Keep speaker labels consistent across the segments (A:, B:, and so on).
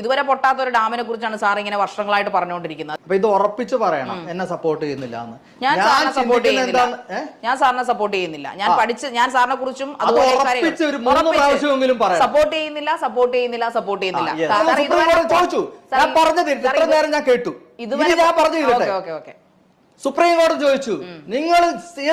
A: ഇതുവരെ പൊട്ടാത്ത ഒരു ഡാമിനെ കുറിച്ചാണ് സാർ ഇങ്ങനെ വർഷങ്ങളായിട്ട് പറഞ്ഞുകൊണ്ടിരിക്കുന്നത്.
B: അപ്പൊ ഇത് ഉറപ്പിച്ച് പറയണം. എന്നെ സപ്പോർട്ട് ചെയ്യുന്നില്ല എന്ന്.
A: ഞാൻ സാറിനെ സപ്പോർട്ട് ചെയ്യുന്നില്ല. ഞാൻ സാറിനെ സപ്പോർട്ട് ചെയ്യുന്നില്ല. ഞാൻ പഠിച്ച് ഞാൻ സാറിനെ കുറിച്ചും. സപ്പോർട്ട് ചെയ്യുന്നില്ല സപ്പോർട്ട് ചെയ്യുന്നില്ല സപ്പോർട്ട് ചെയ്യുന്നില്ല.
B: ഞാൻ പറഞ്ഞത്
A: സാർ
B: ഇത്ര നേരം ഞാൻ കേട്ടു.
A: ഇതുവരെ
B: ഞാൻ പറഞ്ഞു
A: ഓക്കെ ഓക്കെ.
B: സുപ്രീം കോടതി ചോദിച്ചു നിങ്ങൾ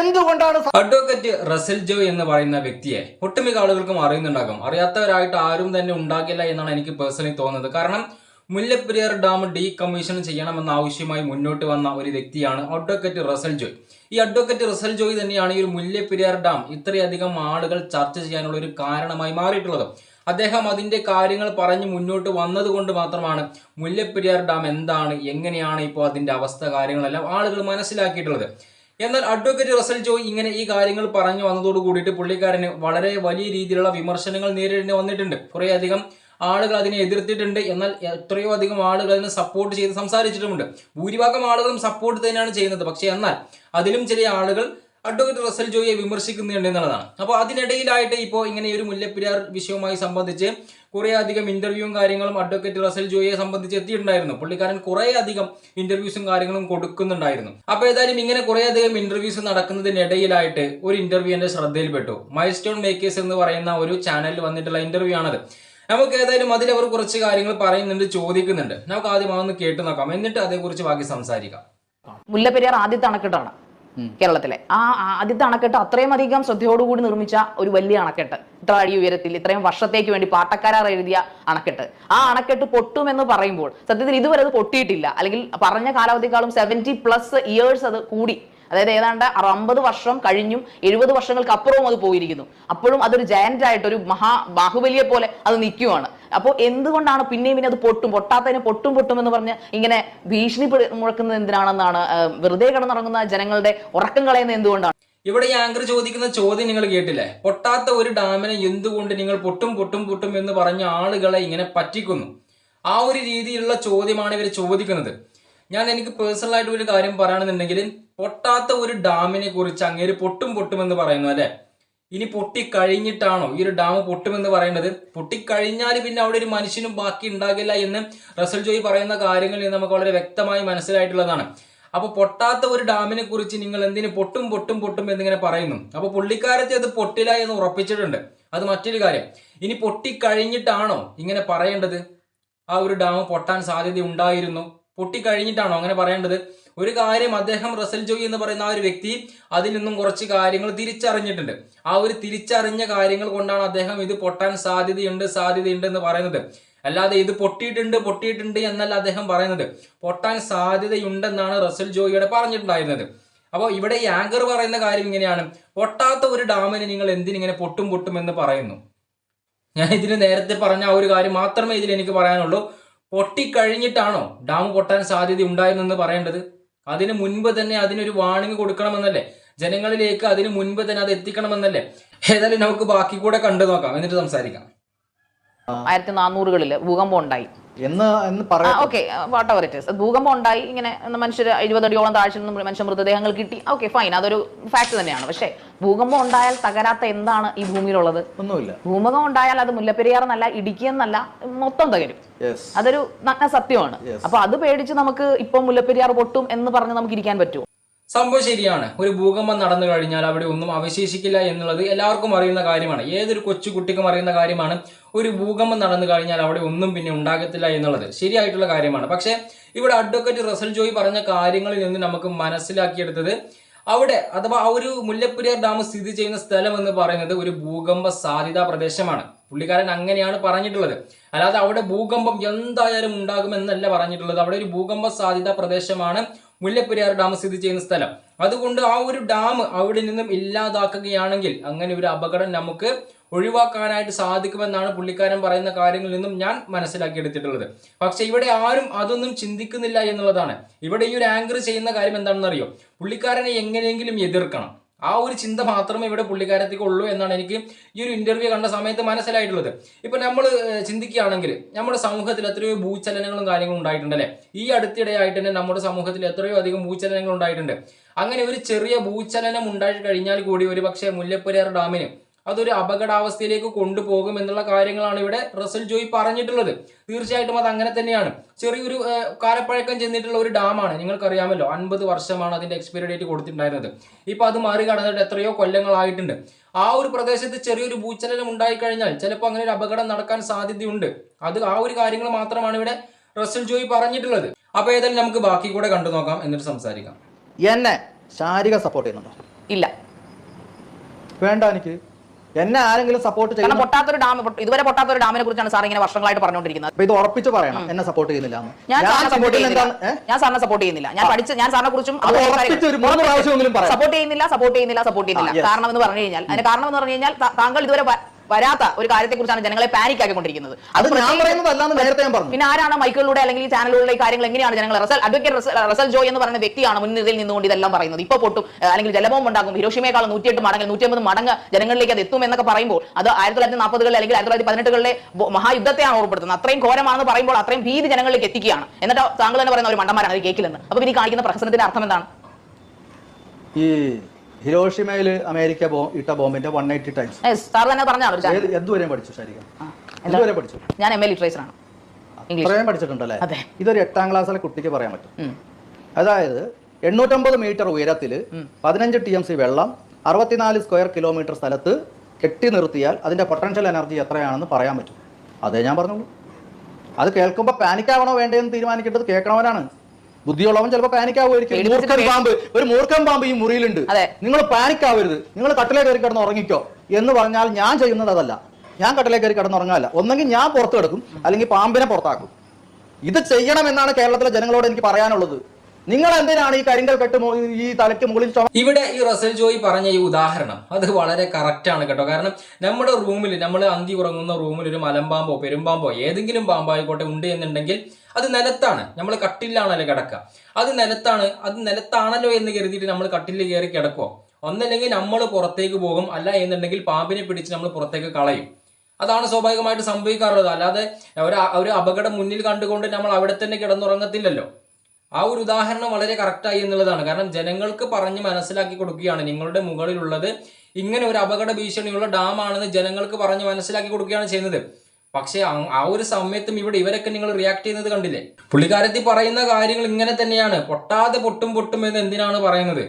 B: എന്തുകൊണ്ടാണ്
C: അഡ്വക്കേറ്റ് റസൽ ജോ എന്ന് പറയുന്ന വ്യക്തിയെ ഒട്ടുമിക്ക ആളുകൾക്കും അറിയുന്നുണ്ടാകും. അറിയാത്തവരായിട്ട് ആരും തന്നെ ഉണ്ടാകില്ല എന്നാണ് എനിക്ക് പേഴ്സണലി തോന്നുന്നത്. കാരണം മുല്ലപ്പെരിയാർ ഡാം ഡീ കമ്മീഷൻ ചെയ്യണമെന്ന ആവശ്യമായി മുന്നോട്ട് വന്ന ഒരു വ്യക്തിയാണ് അഡ്വക്കേറ്റ് റസൽ ജോയ്. ഈ അഡ്വക്കേറ്റ് റസൽ ജോയ് തന്നെയാണ് ഈ ഒരു മുല്ലപ്പെരിയാർ ഡാം ഇത്രയധികം ആളുകൾ ചർച്ച ചെയ്യാനുള്ള ഒരു കാരണമായി മാറിയിട്ടുള്ളത്. അദ്ദേഹം അതിന്റെ കാര്യങ്ങൾ പറഞ്ഞ് മുന്നോട്ട് വന്നതുകൊണ്ട് മാത്രമാണ് മുല്ലപ്പെരിയാർ ഡാം എന്താണ് എങ്ങനെയാണ് ഇപ്പോൾ അതിന്റെ അവസ്ഥ കാര്യങ്ങളെല്ലാം ആളുകൾ മനസ്സിലാക്കിയിട്ടുള്ളത്. എന്നാൽ അഡ്വക്കേറ്റ് റസൽ ജോയ് ഇങ്ങനെ ഈ കാര്യങ്ങൾ പറഞ്ഞു വന്നതോട് കൂടിയിട്ട് പുള്ളിക്കാരന് വളരെ വലിയ രീതിയിലുള്ള വിമർശനങ്ങൾ നേരിടേണ്ടി വന്നിട്ടുണ്ട്. കുറേയധികം ആളുകൾ അതിനെ എതിർത്തിട്ടുണ്ട്. എന്നാൽ എത്രയോ അധികം ആളുകൾ അതിനെ സപ്പോർട്ട് ചെയ്ത് സംസാരിച്ചിട്ടുമുണ്ട്. ഭൂരിഭാഗം ആളുകളും സപ്പോർട്ട് തന്നെയാണ് ചെയ്യുന്നത്. പക്ഷേ എന്നാൽ അതിലും ചില ആളുകൾ അഡ്വക്കേറ്റ് റസൽ ജോയിയെ വിമർശിക്കുന്നുണ്ട് എന്നുള്ളതാണ്. അപ്പോൾ അതിനിടയിലായിട്ട് ഇപ്പോൾ ഇങ്ങനെ ഒരു മുല്ലപ്പെരിയാർ വിഷയവുമായി സംബന്ധിച്ച് കുറേ അധികം ഇന്റർവ്യൂവും കാര്യങ്ങളും അഡ്വക്കേറ്റ് റസൽ ജോയിയെ സംബന്ധിച്ച് എത്തിയിട്ടുണ്ടായിരുന്നു. പുള്ളിക്കാരൻ കുറേ അധികം ഇന്റർവ്യൂസും കാര്യങ്ങളും കൊടുക്കുന്നുണ്ടായിരുന്നു. അപ്പോൾ ഏതായാലും ഇങ്ങനെ കുറേ അധികം ഇന്റർവ്യൂസ് നടക്കുന്നതിനിടയിലായിട്ട് ഒരു ഇന്റർവ്യൂ എന്റെ ശ്രദ്ധയിൽപ്പെട്ടു. മൈൽ സ്റ്റോൺ മേക്കേഴ്സ് എന്ന് പറയുന്ന ഒരു ചാനലിൽ വന്നിട്ടുള്ള ഇന്റർവ്യൂ ആണത്. നമുക്ക് ഏതായാലും അതിൽ അവർ കുറച്ച് കാര്യങ്ങൾ പറയുന്നുണ്ട് ചോദിക്കുന്നുണ്ട്. നമുക്ക് ആദ്യം അതൊന്ന് കേട്ടു നോക്കാം. എന്നിട്ട് അതേക്കുറിച്ച് ബാക്കി സംസാരിക്കാം.
A: മുല്ലപ്പെരിയാർ ആദ്യത്തെ അണക്കെട്ടാണ്. കേരളത്തിലെ. ആ ആദ്യത്തെ അണക്കെട്ട് അത്രയും അധികം ശ്രദ്ധയോടുകൂടി നിർമ്മിച്ച ഒരു വലിയ അണക്കെട്ട്. ഇത്ര അടി ഉയരത്തിൽ ഇത്രയും വർഷത്തേക്ക് വേണ്ടി പാട്ടക്കാരാർ എഴുതിയ അണക്കെട്ട്. ആ അണക്കെട്ട് പൊട്ടുമെന്ന് പറയുമ്പോൾ സത്യത്തിൽ ഇതുവരെ അത് പൊട്ടിയിട്ടില്ല. അല്ലെങ്കിൽ പറഞ്ഞ കാലാവധിക്കാളും സെവന്റി പ്ലസ് ഇയേഴ്സ് അത് കൂടി. അതായത് ഏതാണ്ട് അമ്പത് വർഷം കഴിഞ്ഞും എഴുപത് വർഷങ്ങൾക്ക് അപ്പുറവും അത് പോയിരിക്കുന്നു. അപ്പോഴും അതൊരു ജയന്റ് ആയിട്ട് ഒരു മഹാ ബാഹുബലിയെ പോലെ അത് നിൽക്കുവാണ്. അപ്പോൾ എന്തുകൊണ്ടാണ് പിന്നെയും പിന്നെ അത് പൊട്ടും? പൊട്ടാത്തതിന് പൊട്ടും പൊട്ടും എന്ന് പറഞ്ഞ് ഇങ്ങനെ ഭീഷണി മുഴക്കുന്നത് എന്തിനാണെന്നാണ് വെറുതെ കിടന്നുറങ്ങുന്ന ജനങ്ങളുടെ ഉറക്കം കളയുന്നത് എന്തുകൊണ്ടാണ്?
C: ഇവിടെ ഈ ആങ്കർ ചോദിക്കുന്ന ചോദ്യം നിങ്ങൾ കേട്ടില്ലേ? പൊട്ടാത്ത ഒരു ഡാമിനെ എന്തുകൊണ്ട് നിങ്ങൾ പൊട്ടും പൊട്ടും പൊട്ടും എന്ന് പറഞ്ഞ ആളുകളെ ഇങ്ങനെ പറ്റിക്കുന്നു? ആ ഒരു രീതിയിലുള്ള ചോദ്യമാണ് ഇവർ ചോദിക്കുന്നത്. ഞാൻ എനിക്ക് പേഴ്സണൽ ആയിട്ട് ഒരു കാര്യം പറയുകയാണെന്നുണ്ടെങ്കിൽ പൊട്ടാത്ത ഒരു ഡാമിനെ കുറിച്ച് അങ്ങേര് പൊട്ടും പൊട്ടും എന്ന് പറയുന്നു അല്ലെ? ഇനി പൊട്ടിക്കഴിഞ്ഞിട്ടാണോ? ഈ ഒരു ഡാം പൊട്ടുമെന്ന് പറയുന്നത്. പൊട്ടിക്കഴിഞ്ഞാൽ പിന്നെ അവിടെ ഒരു മനുഷ്യനും ബാക്കി ഉണ്ടാകില്ല എന്ന് റസൽ ജോയി പറയുന്ന കാര്യങ്ങളിൽ നിന്ന് നമുക്ക് വളരെ വ്യക്തമായി മനസ്സിലായിട്ടുള്ളതാണ്. അപ്പൊ പൊട്ടാത്ത ഒരു ഡാമിനെ കുറിച്ച് നിങ്ങൾ എന്തിന് പൊട്ടും പൊട്ടും പൊട്ടും എന്നിങ്ങനെ പറയുന്നു? അപ്പൊ പുള്ളിക്കാരത്തെ അത് പൊട്ടില്ല എന്ന് ഉറപ്പിച്ചിട്ടുണ്ട്. അത് മറ്റൊരു കാര്യം. ഇനി പൊട്ടിക്കഴിഞ്ഞിട്ടാണോ ഇങ്ങനെ പറയേണ്ടത്? ആ ഒരു ഡാം പൊട്ടാൻ സാധ്യത ഉണ്ടായിരുന്നു. പൊട്ടിക്കഴിഞ്ഞിട്ടാണോ അങ്ങനെ പറയേണ്ടത്? ഒരു കാര്യം അദ്ദേഹം റസൽ ജോയി എന്ന് പറയുന്ന ആ ഒരു വ്യക്തി അതിൽ നിന്നും കുറച്ച് കാര്യങ്ങൾ തിരിച്ചറിഞ്ഞിട്ടുണ്ട്. ആ ഒരു തിരിച്ചറിഞ്ഞ കാര്യങ്ങൾ കൊണ്ടാണ് അദ്ദേഹം ഇത് പൊട്ടാൻ സാധ്യതയുണ്ട് സാധ്യതയുണ്ട് എന്ന് പറയുന്നത്. അല്ലാതെ ഇത് പൊട്ടിയിട്ടുണ്ട് പൊട്ടിയിട്ടുണ്ട് എന്നല്ല അദ്ദേഹം പറയുന്നത്. പൊട്ടാൻ സാധ്യതയുണ്ടെന്നാണ് റസൽ ജോയിയുടെ പറഞ്ഞിട്ടുണ്ടായിരുന്നത്. അപ്പോൾ ഇവിടെ ഈ ആങ്കർ പറയുന്ന കാര്യം ഇങ്ങനെയാണ്. പൊട്ടാത്ത ഒരു ഡാമിന് നിങ്ങൾ എന്തിനിങ്ങനെ പൊട്ടും പൊട്ടും എന്ന് പറയുന്നു? ഞാൻ ഇതിന് നേരത്തെ പറഞ്ഞ ആ ഒരു കാര്യം മാത്രമേ ഇതിൽ എനിക്ക് പറയാനുള്ളൂ. പൊട്ടിക്കഴിഞ്ഞിട്ടാണോ ഡാം പൊട്ടാൻ സാധ്യത ഉണ്ടായിരുന്നെന്ന് പറയേണ്ടത്? അതിന് മുൻപ് തന്നെ അതിനൊരു വാണിംഗ് കൊടുക്കണമെന്നല്ലേ? ജനങ്ങളിലേക്ക് അതിന് മുൻപ് തന്നെ അത് എത്തിക്കണമെന്നല്ലേ? ഏതായാലും നമുക്ക് ബാക്കി കൂടെ കണ്ടു നോക്കാം. എന്നിട്ട് സംസാരിക്കാം.
A: ആയിരത്തി നാനൂറുകളിൽ ഭൂകമ്പം ഉണ്ടായി.
B: എന്ന് എന്ന് പറയാം
A: ഓക്കെ വാട്ട് എവർ ഇറ്റ് ഭൂകമ്പം ഉണ്ടായി ഇങ്ങനെ മനുഷ്യർ എഴുപതടിയോളം താഴ്ച നിന്ന് മനുഷ്യ മൃതദേഹങ്ങൾ കിട്ടി. ഓക്കെ ഫൈൻ അതൊരു ഫാക്ട് തന്നെയാണ്. പക്ഷേ ഭൂകമ്പം ഉണ്ടായാൽ തകരാത്ത എന്താണ് ഈ ഭൂമിയിലുള്ളത്?
B: ഒന്നുമില്ല.
A: ഭൂമുഖം ഉണ്ടായാൽ അത് മുല്ലപ്പെരിയാർ എന്നല്ല ഇടുക്കി എന്നല്ല മൊത്തം തകരും. അതൊരു നഗ്ന സത്യമാണ്. അപ്പൊ അത് പേടിച്ച് നമുക്ക് ഇപ്പം മുല്ലപ്പെരിയാർ പൊട്ടും എന്ന് പറഞ്ഞ് നമുക്ക് ഇരിക്കാൻ പറ്റുമോ?
C: സംഭവം ശരിയാണ്. ഒരു ഭൂകമ്പം നടന്നു കഴിഞ്ഞാൽ അവിടെ ഒന്നും അവശേഷിക്കില്ല എന്നുള്ളത് എല്ലാവർക്കും അറിയുന്ന കാര്യമാണ്. ഏതൊരു കൊച്ചു കുട്ടിക്കും അറിയുന്ന കാര്യമാണ്. ഒരു ഭൂകമ്പം നടന്നു കഴിഞ്ഞാൽ അവിടെ ഒന്നും പിന്നെ ഉണ്ടാകത്തില്ല എന്നുള്ളത് ശരിയായിട്ടുള്ള കാര്യമാണ്. പക്ഷേ ഇവിടെ അഡ്വക്കേറ്റ് റസൽ ജോയി പറഞ്ഞ കാര്യങ്ങളിൽ നിന്ന് നമുക്ക് മനസ്സിലാക്കിയെടുത്തത് അവിടെ അഥവാ ആ ഒരു മുല്ലപ്പെരിയാർ ഡാം സ്ഥിതി ചെയ്യുന്ന സ്ഥലം എന്ന് പറയുന്നത് ഒരു ഭൂകമ്പ സാധ്യതാ പ്രദേശമാണ്. പുള്ളിക്കാരൻ അങ്ങനെയാണ് പറഞ്ഞിട്ടുള്ളത്. അല്ലാതെ അവിടെ ഭൂകമ്പം എന്തായാലും ഉണ്ടാകുമെന്നല്ല പറഞ്ഞിട്ടുള്ളത്. അവിടെ ഒരു ഭൂകമ്പ സാധ്യതാ പ്രദേശമാണ് മുല്ലപ്പെരിയാർ ഡാം സ്ഥിതി ചെയ്യുന്ന സ്ഥലം. അതുകൊണ്ട് ആ ഒരു ഡാം അവിടെ നിന്നും ഇല്ലാതാക്കുകയാണെങ്കിൽ അങ്ങനെ ഒരു അപകടം നമുക്ക് ഒഴിവാക്കാനായിട്ട് സാധിക്കുമെന്നാണ് പുള്ളിക്കാരൻ പറയുന്ന കാര്യങ്ങളിൽ നിന്നും ഞാൻ മനസ്സിലാക്കിയെടുത്തിട്ടുള്ളത്. പക്ഷെ ഇവിടെ ആരും അതൊന്നും ചിന്തിക്കുന്നില്ല എന്നുള്ളതാണ്. ഇവിടെ ഈ ഒരു ആങ്കർ ചെയ്യുന്ന കാര്യം എന്താണെന്നറിയോ? പുള്ളിക്കാരനെ എങ്ങനെയെങ്കിലും എതിർക്കണം. ആ ഒരു ചിന്ത മാത്രമേ ഇവിടെ പുള്ളിക്കാരത്തേക്ക് ഉള്ളൂ എന്നാണ് എനിക്ക് ഈ ഒരു ഇന്റർവ്യൂ കണ്ട സമയത്ത് മനസ്സിലായിട്ടുള്ളത്. ഇപ്പൊ നമ്മൾ ചിന്തിക്കുകയാണെങ്കിൽ നമ്മുടെ സമൂഹത്തിൽ എത്രയോ ഭൂചലനങ്ങളും കാര്യങ്ങളും ഉണ്ടായിട്ടുണ്ടല്ലേ ഈ അടുത്തിടെയായിട്ട് തന്നെ നമ്മുടെ സമൂഹത്തിൽ എത്രയോ അധികം ഭൂചലനങ്ങൾ ഉണ്ടായിട്ടുണ്ട്. അങ്ങനെ ഒരു ചെറിയ ഭൂചലനം ഉണ്ടായി കഴിഞ്ഞാൽ കൂടി ഒരു പക്ഷേ മുല്ലപ്പെരിയാർ ഡാമിന് അതൊരു അപകടാവസ്ഥയിലേക്ക് കൊണ്ടുപോകും എന്നുള്ള കാര്യങ്ങളാണ് ഇവിടെ റസൽ ജോയി പറഞ്ഞിട്ടുള്ളത്. തീർച്ചയായിട്ടും അത് അങ്ങനെ തന്നെയാണ്. ചെറിയൊരു കാലപ്പഴക്കം ചെന്നിട്ടുള്ള ഒരു ഡാമാണ്. നിങ്ങൾക്കറിയാമല്ലോ അൻപത് വർഷമാണ് അതിന്റെ എക്സ്പയറി ഡേറ്റ് കൊടുത്തിട്ടുണ്ടായിരുന്നത്. ഇപ്പൊ അത് മറികടന്നിട്ട് എത്രയോ കൊല്ലങ്ങളായിട്ടുണ്ട്. ആ ഒരു പ്രദേശത്ത് ചെറിയൊരു ഭൂചലനം ഉണ്ടായിക്കഴിഞ്ഞാൽ ചിലപ്പോൾ അങ്ങനെ ഒരു അപകടം നടക്കാൻ സാധ്യതയുണ്ട്. അത് ആ ഒരു കാര്യങ്ങൾ മാത്രമാണ് ഇവിടെ റസൽ ജോയി പറഞ്ഞിട്ടുള്ളത്. അപ്പൊ ഏതായാലും നമുക്ക് ബാക്കി കൂടെ കണ്ടു നോക്കാം എന്നിട്ട് സംസാരിക്കാം.
B: എന്നെ ശാരീരിക സപ്പോർട്ട് ചെയ്യുന്നുണ്ടോ?
A: ഇല്ല.
B: വേണ്ട എനിക്ക്. എന്നെ ആരെങ്കിലും സപ്പോർട്ട്
A: ചെയ്യുന്ന
B: ചെയ്യുന്നു
A: പൊട്ടാത്തൊരു ഡാം ഇതുവരെ പൊട്ടാത്തൊരു ഡാമിനെ കുറിച്ചാണ് സാർ ഇങ്ങനെ വർഷങ്ങളായിട്ട് പറഞ്ഞുകൊണ്ടിരിക്കുന്നത്.
B: അപ്പൊ ഇത് ഉറപ്പിച്ച് പറയണം. എന്നെ സപ്പോർട്ട് ചെയ്യുന്നില്ല.
A: ഞാൻ സാറിനെ സപ്പോർട്ട് ചെയ്യുന്നില്ല. ഞാൻ പഠിച്ച ഞാൻ സാറിനെ കുറിച്ചും സപ്പോർട്ട് ചെയ്യുന്നില്ല സപ്പോർട്ട് ചെയ്യുന്നില്ല സപ്പോർട്ട് ചെയ്യുന്നില്ല. കാരണം എന്ന് പറഞ്ഞു കഴിഞ്ഞാൽ അതിന് കാരണം എന്ന് പറഞ്ഞു കഴിഞ്ഞാൽ താങ്കൾ ഇതുവരെ വരാത്ത ഒരു കാര്യത്തെക്കുറിച്ചാണ് ജനങ്ങളെ പാനിക് ആക്കിക്കൊണ്ടിരിക്കുന്നത്.
B: അത് ഞാൻ പറയുന്നത് നേരത്തെ ഞാൻ പറഞ്ഞു.
A: പിന്നെ ആരാണ് മൈക്കിലൂടെ അല്ലെങ്കിൽ ഈ ചാനലുകളിലെ ഈ കാര്യങ്ങൾ എങ്ങനെയാണ് ജനങ്ങൾ റസൽ അഡ്വക്കേറ്റ് റസൽ- ജോ ജോയ് എന്ന് പറയുന്ന വ്യക്തിയാണ് മുൻനിരയിൽ നിന്നുകൊണ്ട് ഇതെല്ലാം പറയുന്നത്. ഇപ്പൊ പൊട്ടും ഏഹ് അല്ലെങ്കിൽ ജലബോംബ് ഉണ്ടാകും ഹിരോഷിമയെക്കാളും നൂറ്റിയെട്ട് മടങ്ങ് നൂറ്റിയമ്പത് മടങ്ങ് ജനങ്ങളിലേക്ക് അത് എത്തും എന്നൊക്കെ പറയുമ്പോൾ അത് ആയിരത്തി തൊള്ളായിരത്തി നാൽപ്പതുകളിൽ അല്ലെങ്കിൽ ആയിരത്തി തൊള്ളായിരത്തി പതിനെട്ടുകളിലെ മഹായുദ്ധത്തെയാണ് ഓർപ്പെടുത്തുന്നത് അത്രയും ഘോരമാണെന്ന് പറയുമ്പോൾ അത്രയും ഭീതി ജനങ്ങളിലേക്ക് എത്തിക്കുകയാണ്. എന്നിട്ട് താങ്കൾ തന്നെ പറയുന്ന ഒരു മണ്ടന്മാരാണ് അത് കേൾക്കില്ലെന്ന് അപ്പൊ പിന്നെ കാണിക്കുന്ന പ്രഹസനത്തിന്റെ അർത്ഥം എന്താണ്?
B: ഈ ഹിരോഷിമയിൽ അമേരിക്ക ഇട്ട ബോംബിന്റെ വൺ എയ്റ്റി ടൈംസ്
A: സാർ തന്നെ പറഞ്ഞാണ്
B: എന്തുവരെയും പഠിച്ചു
A: ശരിക്കും?
B: എന്തുവരെ പഠിച്ചു?
A: ഞാൻ എം എ ലിറ്ററേച്ചർ ആണ്.
B: അത്രയും പഠിച്ചിട്ടുണ്ടല്ലേ? ഇതൊരു എട്ടാം ക്ലാസ്സിലെ കുട്ടിക്ക് പറയാൻ പറ്റും. അതായത് എണ്ണൂറ്റമ്പത് മീറ്റർ ഉയരത്തിൽ പതിനഞ്ച് ടി എം സി വെള്ളം അറുപത്തിനാല് സ്ക്വയർ കിലോമീറ്റർ സ്ഥലത്ത് കെട്ടി നിർത്തിയാൽ അതിന്റെ പൊട്ടൻഷ്യൽ എനർജി എത്രയാണെന്ന് പറയാൻ പറ്റും. അതേ ഞാൻ പറഞ്ഞോളൂ അത് കേൾക്കുമ്പോൾ പാനിക്കാവണോ വേണ്ടതെന്ന് തീരുമാനിക്കേണ്ടത് കേൾക്കണവനാണ് ബുദ്ധിയുള്ളവൻ ചിലപ്പോൾ പാനിക് ആവുമായിരിക്കും
A: പേടിപ്പിച്ചിട്ട്
B: മൂർഖൻ പാമ്പ് ഒരു മൂർഖൻ പാമ്പ് ഈ മുറിയിലുണ്ട്. നിങ്ങൾ പാനിക് ആവരുത് നിങ്ങൾ കട്ടിലേ കയറി കിടന്ന് ഉറങ്ങിക്കോ എന്ന് പറഞ്ഞാൽ ഞാൻ ചെയ്യുന്നത് അതല്ല. ഞാൻ കട്ടിലേ കയറി കിടന്നുറങ്ങാല്ല ഒന്നെങ്കിൽ ഞാൻ പുറത്തു കിടക്കും അല്ലെങ്കിൽ പാമ്പിനെ പുറത്താക്കും. ഇത് ചെയ്യണമെന്നാണ് കേരളത്തിലെ ജനങ്ങളോട് എനിക്ക് പറയാനുള്ളത്. നിങ്ങൾ എന്തിനാണ് ഈ കരിങ്കൽ കെട്ട് ഈ തലയ്ക്ക് മുകളിൽ
C: ഇവിടെ ഈ റസൽ ജോയി പറഞ്ഞ ഈ ഉദാഹരണം അത് വളരെ കറക്റ്റ് ആണ് കേട്ടോ. കാരണം നമ്മുടെ റൂമിൽ നമ്മൾ അന്തി ഉറങ്ങുന്ന റൂമിൽ ഒരു മലമ്പാമ്പോ പെരുമ്പാമ്പോ ഏതെങ്കിലും പാമ്പായിക്കോട്ടെ ഉണ്ട് എന്നുണ്ടെങ്കിൽ അത് നിലത്താണ്. നമ്മൾ കട്ടിലാണല്ലോ കിടക്കുക. അത് നിലത്താണ് അത് നിലത്താണല്ലോ എന്ന് കരുതിയിട്ട് നമ്മൾ കട്ടിലിൽ കയറി കിടക്കുമോ ഒന്നല്ലെങ്കിൽ നമ്മൾ പുറത്തേക്ക് പോകും അല്ല എന്നുണ്ടെങ്കിൽ പാമ്പിനെ പിടിച്ച് നമ്മൾ പുറത്തേക്ക് കളയും. അതാണ് സ്വാഭാവികമായിട്ട് സംഭവിക്കാറുള്ളത്. അല്ലാതെ ഒരു ഒരു അപകടം മുന്നിൽ കണ്ടുകൊണ്ട് നമ്മൾ അവിടെ തന്നെ കിടന്നുറങ്ങത്തില്ലല്ലോ. ആ ഒരു ഉദാഹരണം വളരെ കറക്റ്റായി എന്നുള്ളതാണ്. കാരണം ജനങ്ങൾക്ക് പറഞ്ഞ് മനസ്സിലാക്കി കൊടുക്കുകയാണ്. നിങ്ങളുടെ മുകളിലുള്ളത് ഇങ്ങനെ ഒരു അപകട ഭീഷണിയുള്ള ഡാം ആണെന്ന് ജനങ്ങൾക്ക് പറഞ്ഞ് മനസ്സിലാക്കി കൊടുക്കുകയാണ് ചെയ്യുന്നത്. പക്ഷേ ആ ഒരു സമയത്തും ഇവിടെ ഇവരൊക്കെ നിങ്ങൾ റിയാക്ട് ചെയ്യുന്നത് കണ്ടില്ലേ? പുള്ളിക്കാരത്തിൽ പറയുന്ന കാര്യങ്ങൾ ഇങ്ങനെ തന്നെയാണ്. പൊട്ടാതെ പൊട്ടും പൊട്ടും എന്ന് എന്തിനാണ് പറയുന്നത്?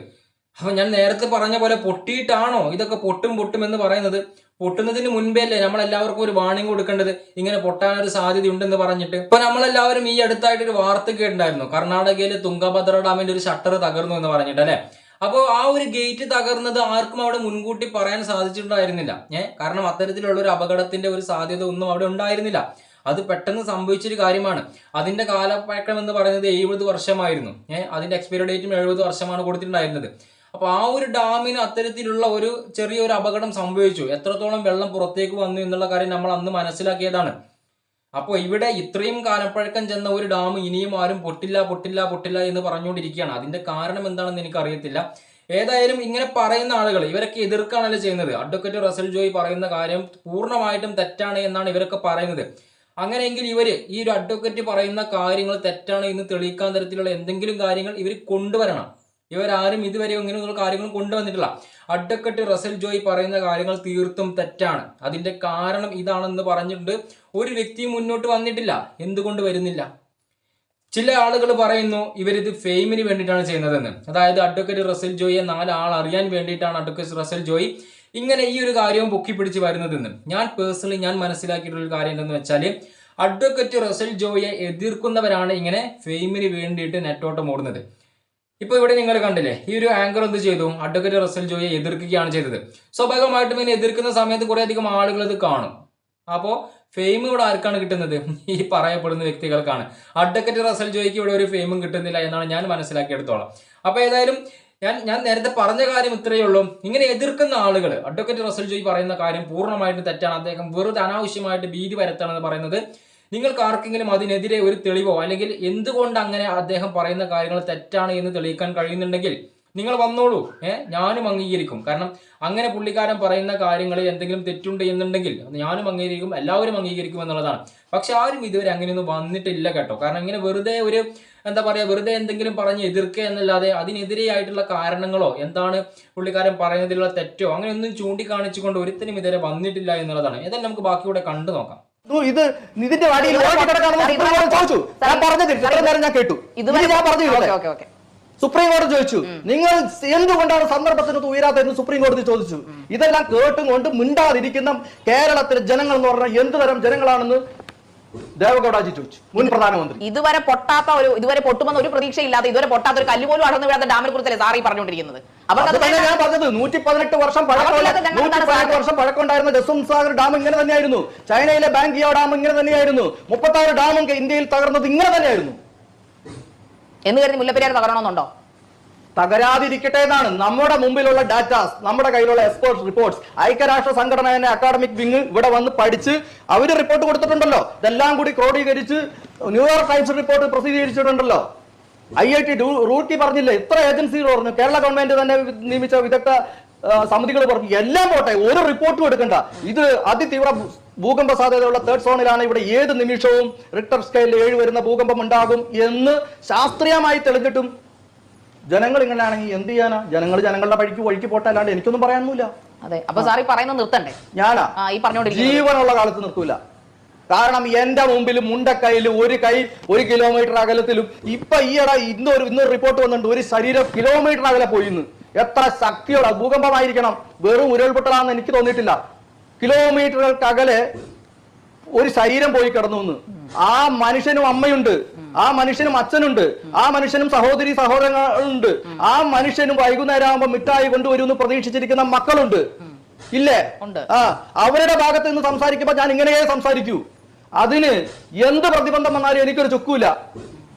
C: അപ്പൊ ഞാൻ നേരത്തെ പറഞ്ഞ പോലെ പൊട്ടിയിട്ടാണോ? ഇതൊക്കെ പൊട്ടും പൊട്ടും എന്ന് പറയുന്നത്? പൊട്ടുന്നതിന് മുൻപേ അല്ലേ നമ്മൾ എല്ലാവർക്കും ഒരു വാണിംഗ് കൊടുക്കേണ്ടത്? ഇങ്ങനെ പൊട്ടാനൊരു സാധ്യത ഉണ്ടെന്ന് പറഞ്ഞിട്ട്. ഇപ്പൊ നമ്മളെല്ലാവരും ഈ അടുത്തായിട്ട് ഒരു വാർത്ത കേട്ടിട്ടുണ്ടായിരുന്നു. കർണാടകയിലെ തുങ്കഭദ്ര ഡാമിന്റെ ഒരു ഷട്ടർ തകർന്നു എന്ന് പറഞ്ഞിട്ട് അല്ലെ? അപ്പോൾ ആ ഒരു ഗേറ്റ് തകർന്നത് ആർക്കും അവിടെ മുൻകൂട്ടി പറയാൻ സാധിച്ചിട്ടുണ്ടായിരുന്നില്ല. ഏഹ് കാരണം അത്തരത്തിലുള്ള ഒരു അപകടത്തിന്റെ ഒരു സാധ്യത ഒന്നും അവിടെ ഉണ്ടായിരുന്നില്ല. അത് പെട്ടെന്ന് സംഭവിച്ചൊരു കാര്യമാണ്. അതിന്റെ കാലപ്പഴക്കം എന്ന് പറയുന്നത് എഴുപത് വർഷമായിരുന്നു. ഏഹ് അതിന്റെ എക്സ്പയറി ഡേറ്റും എഴുപത് വർഷമാണ് കൊടുത്തിട്ടുണ്ടായിരുന്നത്. അപ്പൊ ആ ഒരു ഡാമിന് അത്തരത്തിലുള്ള ഒരു ചെറിയൊരു അപകടം സംഭവിച്ചു. എത്രത്തോളം വെള്ളം പുറത്തേക്ക് വന്നു എന്നുള്ള കാര്യം നമ്മൾ അന്ന് മനസ്സിലാക്കിയതാണ്. അപ്പോൾ ഇവിടെ ഇത്രയും കാലപ്പഴക്കം ചെന്ന ഒരു ഡാം ഇനിയും ആരും പൊട്ടില്ല പൊട്ടില്ല പൊട്ടില്ല എന്ന് പറഞ്ഞുകൊണ്ടിരിക്കുകയാണ്. അതിന്റെ കാരണം എന്താണെന്ന് എനിക്ക് അറിയത്തില്ല ഏതായാലും ഇങ്ങനെ പറയുന്ന ആളുകൾ ഇവരൊക്കെ എതിർക്കാണല്ലോ ചെയ്യുന്നത്. അഡ്വക്കേറ്റ് റസൽ ജോയി പറയുന്ന കാര്യം പൂർണമായിട്ടും തെറ്റാണ് എന്നാണ് ഇവരൊക്കെ പറയുന്നത്. അങ്ങനെയെങ്കിൽ ഇവർ ഈ ഒരു അഡ്വക്കേറ്റ് പറയുന്ന കാര്യങ്ങൾ തെറ്റാണ് എന്ന് തെളിയിക്കാൻ തരത്തിലുള്ള എന്തെങ്കിലും കാര്യങ്ങൾ ഇവർ കൊണ്ടുവരണം. ഇവരാരും ഇതുവരെ ഇങ്ങനെയുള്ള കാര്യങ്ങൾ കൊണ്ടുവന്നിട്ടില്ല. അഡ്വക്കറ്റ് റസൽ ജോയ് പറയുന്ന കാര്യങ്ങൾ തീർത്തും തെറ്റാണ്. അതിന്റെ കാരണം ഇതാണെന്ന് പറഞ്ഞിട്ട് ഒരു വ്യക്തിയും മുന്നോട്ട് വന്നിട്ടില്ല. എന്തുകൊണ്ട് വരുന്നില്ല? ചില ആളുകൾ പറയുന്നു ഇവരിത് ഫെയിമിന് വേണ്ടിയിട്ടാണ് ചെയ്യുന്നതെന്ന്. അതായത് അഡ്വക്കേറ്റ് റസൽ ജോയിയെ നാലാൾ അറിയാൻ വേണ്ടിയിട്ടാണ് അഡ്വക്കേറ്റ് റസൽ ജോയി ഇങ്ങനെ ഈ ഒരു കാര്യവും പൊക്കി പിടിച്ച് വരുന്നതെന്ന്. ഞാൻ പേഴ്സണലി ഞാൻ മനസ്സിലാക്കിയിട്ടുള്ള ഒരു കാര്യം എന്തെന്ന് വെച്ചാൽ അഡ്വക്കേറ്റ് റസൽ ജോയിയെ എതിർക്കുന്നവരാണ് ഇങ്ങനെ ഫെയിമിന് വേണ്ടിയിട്ട് നെറ്റോട്ടം ഓടുന്നത്. ഇപ്പൊ ഇവിടെ നിങ്ങൾ കണ്ടില്ലേ ഈ ഒരു ആങ്കർ എന്ത് ചെയ്തു? അഡ്വക്കേറ്റ് റസൽ ജോയെ എതിർക്കുകയാണ് ചെയ്തത്. സ്വാഭാവികമായിട്ടും ഇങ്ങനെ എതിർക്കുന്ന സമയത്ത് കുറെ അധികം ആളുകൾ ഇത് കാണും. അപ്പോൾ ഫെയിം ഇവിടെ ആർക്കാണ് കിട്ടുന്നത്? ഈ പറയപ്പെടുന്ന വ്യക്തികൾക്കാണ്. അഡ്വക്കേറ്റ് റസൽ ജോയിക്ക് ഇവിടെ ഒരു ഫെയിമും കിട്ടുന്നില്ല എന്നാണ് ഞാൻ മനസ്സിലാക്കിയെടുത്തോളം. അപ്പോൾ ഏതായാലും ഞാൻ ഞാൻ നേരത്തെ പറഞ്ഞ കാര്യം ഇത്രയേ ഉള്ളൂ. ഇങ്ങനെ എതിർക്കുന്ന ആളുകൾ അഡ്വക്കേറ്റ് റസൽ ജോയി പറയുന്ന കാര്യം പൂർണമായിട്ടും തെറ്റാണ്. അദ്ദേഹം വെറുതെ അനാവശ്യമായിട്ട് ഭീതി വരുത്തണമെന്ന് പറയുന്നത് നിങ്ങൾക്ക് ആർക്കെങ്കിലും അതിനെതിരെ ഒരു തെളിവോ അല്ലെങ്കിൽ എന്തുകൊണ്ട് അങ്ങനെ അദ്ദേഹം പറയുന്ന കാര്യങ്ങൾ തെറ്റാണ് എന്ന് തെളിയിക്കാൻ കഴിയുന്നുണ്ടെങ്കിൽ നിങ്ങൾ വന്നോളൂ. ഏഹ് ഞാനും അംഗീകരിക്കും. കാരണം അങ്ങനെ പുള്ളിക്കാരൻ പറയുന്ന കാര്യങ്ങളിൽ എന്തെങ്കിലും തെറ്റുണ്ട് എന്നുണ്ടെങ്കിൽ ഞാനും അംഗീകരിക്കും എല്ലാവരും അംഗീകരിക്കും എന്നുള്ളതാണ്. പക്ഷെ ആരും ഇതുവരെ അങ്ങനെയൊന്നും വന്നിട്ടില്ല കേട്ടോ. കാരണം ഇങ്ങനെ വെറുതെ ഒരു എന്താ പറയുക വെറുതെ എന്തെങ്കിലും പറഞ്ഞ് എതിർക്കുക എന്നല്ലാതെ അതിനെതിരെയായിട്ടുള്ള കാരണങ്ങളോ എന്താണ് പുള്ളിക്കാരൻ പറയുന്നതിലുള്ള തെറ്റോ അങ്ങനെയൊന്നും ചൂണ്ടിക്കാണിച്ചുകൊണ്ട് ഒരുത്തനും ഇതുവരെ വന്നിട്ടില്ല എന്നുള്ളതാണ്. ഏതായാലും നമുക്ക് ബാക്കിയൂടെ കണ്ടു നോക്കാം.
B: ഇത് ഇതിന്റെ വാടിയിൽ ചോദിച്ചു. ഞാൻ പറഞ്ഞത് ഇത്രയും നേരം ഞാൻ കേട്ടു. ഇത് ഞാൻ പറഞ്ഞു സുപ്രീം കോടതി ചോദിച്ചു. നിങ്ങൾ എന്തുകൊണ്ടാണ് സന്ദർഭത്തിന് ഉയരാത്തതെന്ന് സുപ്രീം കോടതി ചോദിച്ചു. ഇതെല്ലാം കേട്ടും കൊണ്ട് മിണ്ടാതിരിക്കുന്ന കേരളത്തിലെ ജനങ്ങൾ എന്ന് പറഞ്ഞാൽ എന്തുതരം ജനങ്ങളാണെന്ന് ദേവഗൌഡാജി ചോദിച്ചു. മുൻ പ്രധാനമന്ത്രി.
A: ഇതുവരെ പൊട്ടാത്ത ഒരു ഇതുവരെ പൊട്ടുമെന്ന് ഒരു പ്രതീക്ഷയില്ലാതെ ഇതുവരെ പൊട്ടാത്ത ഒരു കല്ലുപോലും അടർന്നു വീഴാത്ത ഡാമിനെ കുറിച്ചല്ലേ സാറി പറഞ്ഞുകൊണ്ടിരിക്കുന്നത്?
B: ഞാൻ പറഞ്ഞത്. നൂറ്റി പതിനെട്ട് വർഷം പഴക്കമുള്ള നൂറ്റി പതിനെട്ട് വർഷം പഴക്കമുണ്ടായിരുന്ന ദസും സാഗർ ഡാം ഇങ്ങനെ തന്നെയായിരുന്നു. ചൈനയിലെ ബാങ്കിയോ ഡാം ഇങ്ങനെ തന്നെയായിരുന്നു. മുപ്പത്താറ് ഡാമും ഇന്ത്യയിൽ തകർന്നത് ഇങ്ങനെ തന്നെയായിരുന്നു.
A: എന്ന് കരുതി മുല്ലപ്പെരിയാർ തകരണമെന്നുണ്ടോ?
B: തകരാതിരിക്കട്ടെ എന്നാണ് നമ്മുടെ മുമ്പിലുള്ള ഡാറ്റാസ് നമ്മുടെ കയ്യിലുള്ള എക്സ്പോർട്സ് റിപ്പോർട്ട്സ് ഐക്യരാഷ്ട്ര സംഘടന തന്നെ അക്കാഡമിക് വിങ് ഇവിടെ വന്ന് പഠിച്ച് അവർ റിപ്പോർട്ട് കൊടുത്തിട്ടുണ്ടല്ലോ. ഇതെല്ലാം കൂടി ക്രോഡീകരിച്ച് ന്യൂയോർക്ക് ടൈംസ് റിപ്പോർട്ട് പ്രസിദ്ധീകരിച്ചിട്ടുണ്ടല്ലോ. ഐ ഐ ടി റൂട്ടി പറഞ്ഞില്ല ഇത്ര ഏജൻസികൾ പറഞ്ഞു കേരള ഗവൺമെന്റ് തന്നെ നിയമിച്ച വിദഗ്ധ സമിതികൾ പറഞ്ഞു എല്ലാം പോട്ടെ ഒരു റിപ്പോർട്ടും എടുക്കണ്ട. ഇത് അതിതീവ്ര ഭൂകമ്പ സാധ്യതയുള്ള തേർഡ് സോണിലാണ് ഇവിടെ ഏത് നിമിഷവും റിക്ടർ സ്കെയിലിൽ ഏഴ് വരുന്ന ഭൂകമ്പം ഉണ്ടാകും എന്ന് ശാസ്ത്രീയമായി തെളിഞ്ഞിട്ടും ജനങ്ങൾ ഇങ്ങനെയാണെങ്കിൽ എന്ത് ചെയ്യാനാ? ജനങ്ങൾ ജനങ്ങളുടെ വഴിക്ക് വഴിക്ക് പോട്ടെ അല്ലാണ്ട് എനിക്കൊന്നും പറയാനൊന്നുമില്ല.
A: അതെ അപ്പൊ സാറി പറയുന്നത് നിർത്തണ്ടേ?
B: ഞാനാ?
A: ഈ പറഞ്ഞോണ്ടിരിക്കുന്നത്.
B: ജീവനുള്ള കാലത്ത് നിർത്തൂല. കാരണം എന്റെ മുമ്പിൽ മുണ്ടക്കൈയിൽ ഒരു കൈ ഒരു കിലോമീറ്റർ അകലത്തിലും. ഇപ്പൊ ഈയിടെ ഇന്നൊരു ഇന്നൊരു റിപ്പോർട്ട് വന്നിട്ടുണ്ട്. ഒരു ശരീരം കിലോമീറ്റർ അകലെ പോയിന്ന്. എത്ര ശക്തിയോടെ ഭൂകമ്പമായിരിക്കണം. വെറും ഉരുൾപൊട്ടലാണെന്ന് എനിക്ക് തോന്നിയിട്ടില്ല. കിലോമീറ്ററുകൾക്ക് അകലെ ഒരു ശരീരം പോയി കിടന്നു എന്ന് ആ മനുഷ്യനും അമ്മയുണ്ട്. ആ മനുഷ്യനും അച്ഛനുണ്ട്. ആ മനുഷ്യനും സഹോദരി സഹോദരങ്ങളുണ്ട്. ആ മനുഷ്യനും വൈകുന്നേരം ആകുമ്പോൾ മിഠായി കൊണ്ടുവരുമെന്ന് പ്രതീക്ഷിച്ചിരിക്കുന്ന മക്കളുണ്ട്. ഇല്ലേ. ആ അവരുടെ ഭാഗത്ത് നിന്ന് സംസാരിക്കുമ്പോ ഞാൻ ഇങ്ങനെയേ സംസാരിക്കൂ. അതിന് എന്ത് പ്രതിബന്ധം വന്നാലും എനിക്കൊരു ചുക്കൂല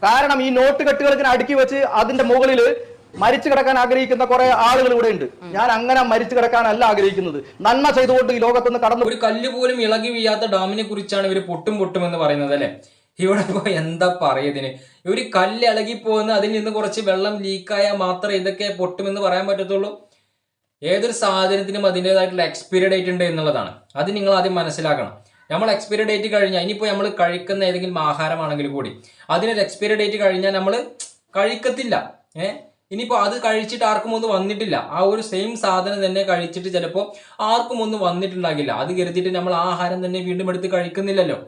B: കാരണം ഈ നോട്ട് കെട്ടുകൾക്ക് അടുക്കി വെച്ച് അതിന്റെ മുകളിൽ മരിച്ചു കിടക്കാൻ ആഗ്രഹിക്കുന്ന കുറെ ആളുകൾ ഇവിടെ ഉണ്ട്. ഞാൻ അങ്ങനെ മരിച്ചു കിടക്കാനല്ല ആഗ്രഹിക്കുന്നത്. നന്മ ചെയ്തുകൊണ്ട് ഈ ലോകത്തുനിന്ന് കടന്നു
C: ഒരു കല്ല് പോലും ഇളകി വീഴാത്ത ഡാമിനെ കുറിച്ചാണ് ഇവർ പൊട്ടും പൊട്ടും എന്ന് പറയുന്നത് അല്ലെ? ഇവിടെ ഇപ്പൊ എന്താ പറയതിന് ഒരു കല്ല് ഇളകി പോകുന്ന അതിൽ നിന്ന് കുറച്ച് വെള്ളം ലീക്കായാൽ മാത്രമേ ഇതൊക്കെ പൊട്ടുമെന്ന് പറയാൻ പറ്റത്തുള്ളൂ. ഏതൊരു സാധനത്തിനും അതിന്റെതായിട്ടുള്ള എക്സ്പീരിയഡ് ആയിട്ടുണ്ട് എന്നുള്ളതാണ്. അത് നിങ്ങൾ ആദ്യം മനസ്സിലാക്കണം. നമ്മൾ എക്സ്പയറി ഡേറ്റ് കഴിഞ്ഞാൽ ഇനിയിപ്പോൾ നമ്മൾ കഴിക്കുന്ന ഏതെങ്കിലും ആഹാരമാണെങ്കിൽ കൂടി. അതിനൊരു എക്സ്പയറി ഡേറ്റ് കഴിഞ്ഞാൽ നമ്മൾ കഴിക്കത്തില്ല. ഏഹ് ഇനിയിപ്പോൾ അത് കഴിച്ചിട്ട് ആർക്കും ഒന്നും വന്നിട്ടില്ല. ആ ഒരു സെയിം സാധനം തന്നെ കഴിച്ചിട്ട് ചിലപ്പോൾ ആർക്കും ഒന്നും വന്നിട്ടുണ്ടാകില്ല. അത് കരുതിയിട്ട് നമ്മൾ ആഹാരം തന്നെ വീണ്ടും എടുത്ത് കഴിക്കുന്നില്ലല്ലോ.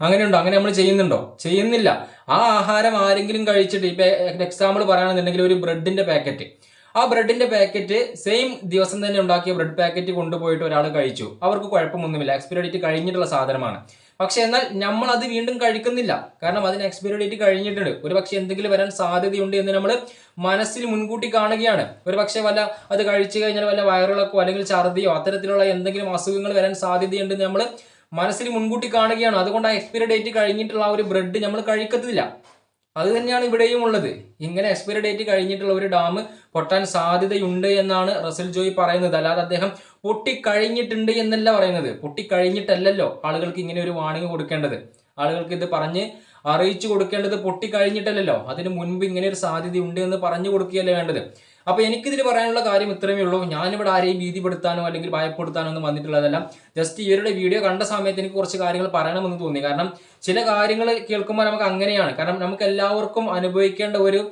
C: അങ്ങനെയുണ്ടോ? അങ്ങനെ നമ്മൾ ചെയ്യുന്നുണ്ടോ? ചെയ്യുന്നില്ല. ആ ആഹാരം ആരെങ്കിലും കഴിച്ചിട്ട് ഇപ്പൊ എക്സാമ്പിൾ പറയുകയാണെന്നുണ്ടെങ്കിൽ ഒരു ബ്രെഡിന്റെ പാക്കറ്റ് ആ ബ്രെഡിന്റെ പാക്കറ്റ് സെയിം ദിവസം തന്നെ ഉണ്ടാക്കിയ ബ്രെഡ് പാക്കറ്റ് കൊണ്ടുപോയിട്ട് ഒരാൾ കഴിച്ചു. അവർക്ക് കുഴപ്പമൊന്നുമില്ല. എക്സ്പയറി ഡേറ്റ് കഴിഞ്ഞിട്ടുള്ള സാധനമാണ്. പക്ഷെ എന്നാൽ നമ്മൾ അത് വീണ്ടും കഴിക്കുന്നില്ല. കാരണം അതിന് എക്സ്പയറി ഡേറ്റ് കഴിഞ്ഞിട്ടുണ്ട്. ഒരു പക്ഷെ എന്തെങ്കിലും വരാൻ സാധ്യതയുണ്ട് എന്ന് നമ്മൾ മനസ്സിൽ മുൻകൂട്ടി കാണുകയാണ്. ഒരു പക്ഷേ വല്ല അത് കഴിച്ചു കഴിഞ്ഞാൽ വല്ല വയറിളക്കോ അല്ലെങ്കിൽ ഛർദിയോ അത്തരത്തിലുള്ള എന്തെങ്കിലും അസുഖങ്ങൾ വരാൻ സാധ്യതയുണ്ടെന്ന് നമ്മൾ മനസ്സിൽ മുൻകൂട്ടി കാണുകയാണ്. അതുകൊണ്ട് ആ എക്സ്പയറി ഡേറ്റ് കഴിഞ്ഞിട്ടുള്ള ആ ഒരു ബ്രെഡ് നമ്മൾ കഴിക്കത്തില്ല. അത് തന്നെയാണ് ഇവിടെയും ഉള്ളത്. ഇങ്ങനെ എക്സ്പയറി ഡേറ്റ് കഴിഞ്ഞിട്ടുള്ള ഒരു ഡാം പൊട്ടാൻ സാധ്യതയുണ്ട് എന്നാണ് റസൽ ജോയി പറയുന്നത്. അല്ലാതെ അദ്ദേഹം പൊട്ടിക്കഴിഞ്ഞിട്ടുണ്ട് എന്നല്ല പറയുന്നത്. പൊട്ടിക്കഴിഞ്ഞിട്ടല്ലല്ലോ ആളുകൾക്ക് ഇങ്ങനെ ഒരു വാണിംഗ് കൊടുക്കേണ്ടത്. ആളുകൾക്ക് ഇത് പറഞ്ഞ് അറിയിച്ചു കൊടുക്കേണ്ടത് പൊട്ടിക്കഴിഞ്ഞിട്ടല്ലല്ലോ. അതിന് മുൻപ് ഇങ്ങനെ ഒരു സാധ്യതയുണ്ട് എന്ന് പറഞ്ഞു കൊടുക്കുകയല്ലേ വേണ്ടത്. അപ്പൊ എനിക്കിതിൽ പറയാനുള്ള കാര്യം ഇത്രയേ ഉള്ളൂ. ഞാനിവിടെ ആരെയും ഭീതിപ്പെടുത്താനോ അല്ലെങ്കിൽ ഭയപ്പെടുത്താനോ ഒന്നും വന്നിട്ടുള്ളതല്ല. ജസ്റ്റ് ഇവരുടെ വീഡിയോ കണ്ട സമയത്ത് എനിക്ക് കുറച്ച് കാര്യങ്ങൾ പറയണമെന്ന് തോന്നി. കാരണം ചില കാര്യങ്ങൾ കേൾക്കുമ്പോൾ നമുക്ക് അങ്ങനെയാണ്. കാരണം നമുക്ക് എല്ലാവർക്കും അനുഭവിക്കേണ്ട ഒരു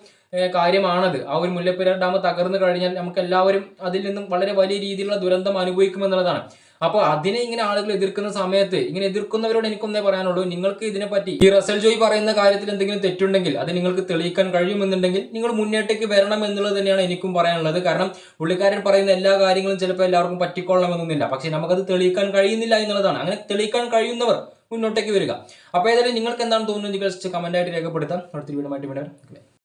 C: കാര്യമാണത്. ആ ഒരു മുല്ലപ്പെരിയാർ ഡാം തകർന്നു കഴിഞ്ഞാൽ നമുക്ക് എല്ലാവരും അതിൽ നിന്നും വളരെ വലിയ രീതിയിലുള്ള ദുരന്തം അനുഭവിക്കുമെന്നുള്ളതാണ്. അപ്പോൾ അതിനെ ഇങ്ങനെ ആളുകൾ എതിർക്കുന്ന സമയത്ത് ഇങ്ങനെ എതിർക്കുന്നവരോട് എനിക്കൊന്നേ പറയാനുള്ളൂ നിങ്ങൾക്ക് ഇതിനെപ്പറ്റി ഈ റസൽ ജോയ് പറയുന്ന കാര്യത്തിൽ എന്തെങ്കിലും തെറ്റുണ്ടെങ്കിൽ അത് നിങ്ങൾക്ക് തെളിയിക്കാൻ കഴിയുമെന്നുണ്ടെങ്കിൽ നിങ്ങൾ മുന്നേട്ടേക്ക് വരണം എന്നുള്ളത് തന്നെയാണ് എനിക്കും പറയാനുള്ളത്. കാരണം പുള്ളിക്കാരൻ പറയുന്ന എല്ലാ കാര്യങ്ങളും ചിലപ്പോൾ എല്ലാവർക്കും പറ്റിക്കൊള്ളണമെന്നൊന്നുമില്ല. പക്ഷെ നമുക്കത് തെളിയിക്കാൻ കഴിയുന്നില്ല എന്നുള്ളതാണ്. അങ്ങനെ തെളിയിക്കാൻ കഴിയുന്നവർ മുന്നോട്ടേക്ക് വരിക. അപ്പോൾ ഏതായാലും നിങ്ങൾക്ക് എന്താണ് തോന്നുന്നത് കമന്റ് ആയിട്ട് രേഖപ്പെടുത്താം. അടുത്ത വീഡിയോ ആയിട്ട് വീണ്ടും